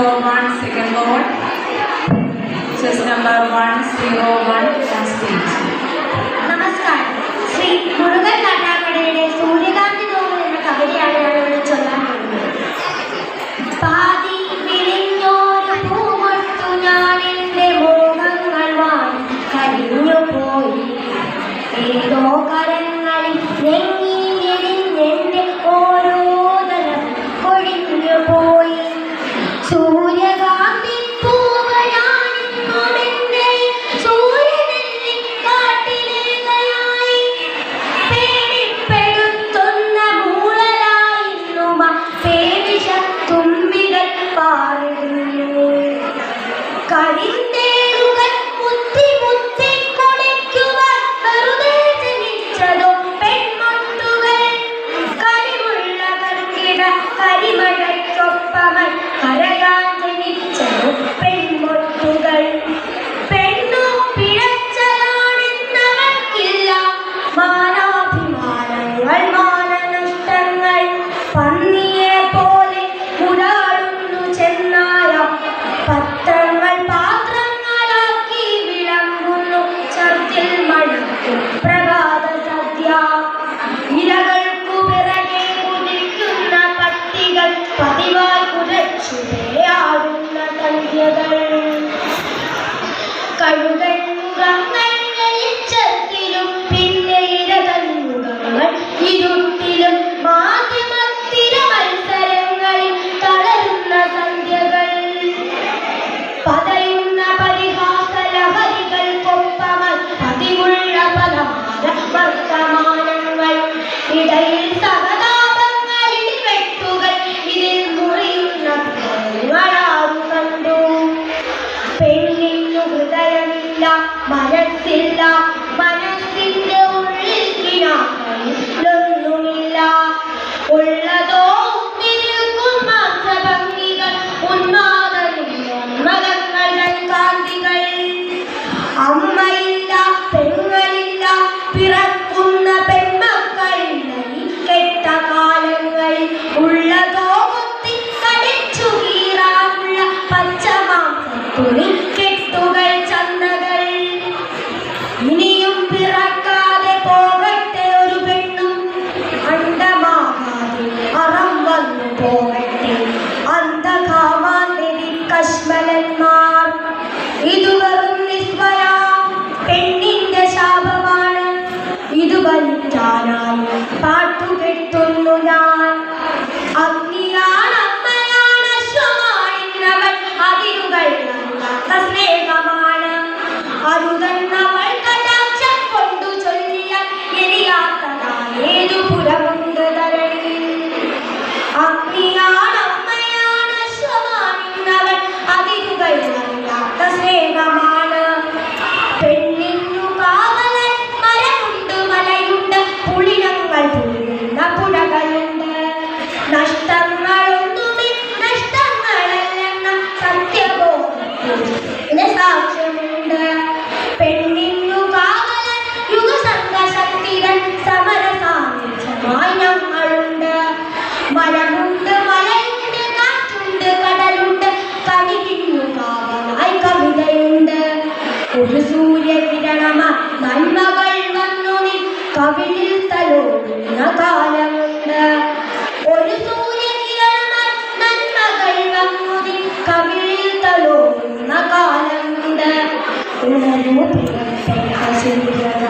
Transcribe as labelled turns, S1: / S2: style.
S1: 101, second cohort. chest number 101.
S2: I കവിതകൾ കഴുകൽ പിന്നെ ഇരകൾ മുഖങ്ങൾ ഇരുട്ടിലും. മാധ്യമസ്ഥിര മത്സരങ്ങളിൽ തളരുന്ന സന്ധ്യകൾ. പതയുന്ന പരിഹാസ ലഹരികൾക്കൊപ്പമായി പതിവുള്ള പലമാര വർത്തമാനങ്ങൾ. ഇടയിൽ സഹ മനസ്സില്ല മനസ്സിന്റെ ഉള്ളിൽ മനസ്സിലൊന്നുമില്ല ഉള്ളതോ അമ്മയില്ല പെങ്ങളില്ല പിറക്കുന്ന പെൺമക്കളില്ല കെട്ട കാലങ്ങളിൽ ഉള്ളതോ ഒരു സൂര്യ കിരണമ നന്മകൾ വന്നുനിൽ കവിളിൽ തലോടുന്ന കാലമുണ്ട് ഒരു സൂര്യ കിരണമ നന്മകൾ വന്നുനിൽ കവിളിൽ തലോടുന്ന കാലമുണ്ട് ഉണരൂ പ്രിയപ്പെട്ട സൂര്യന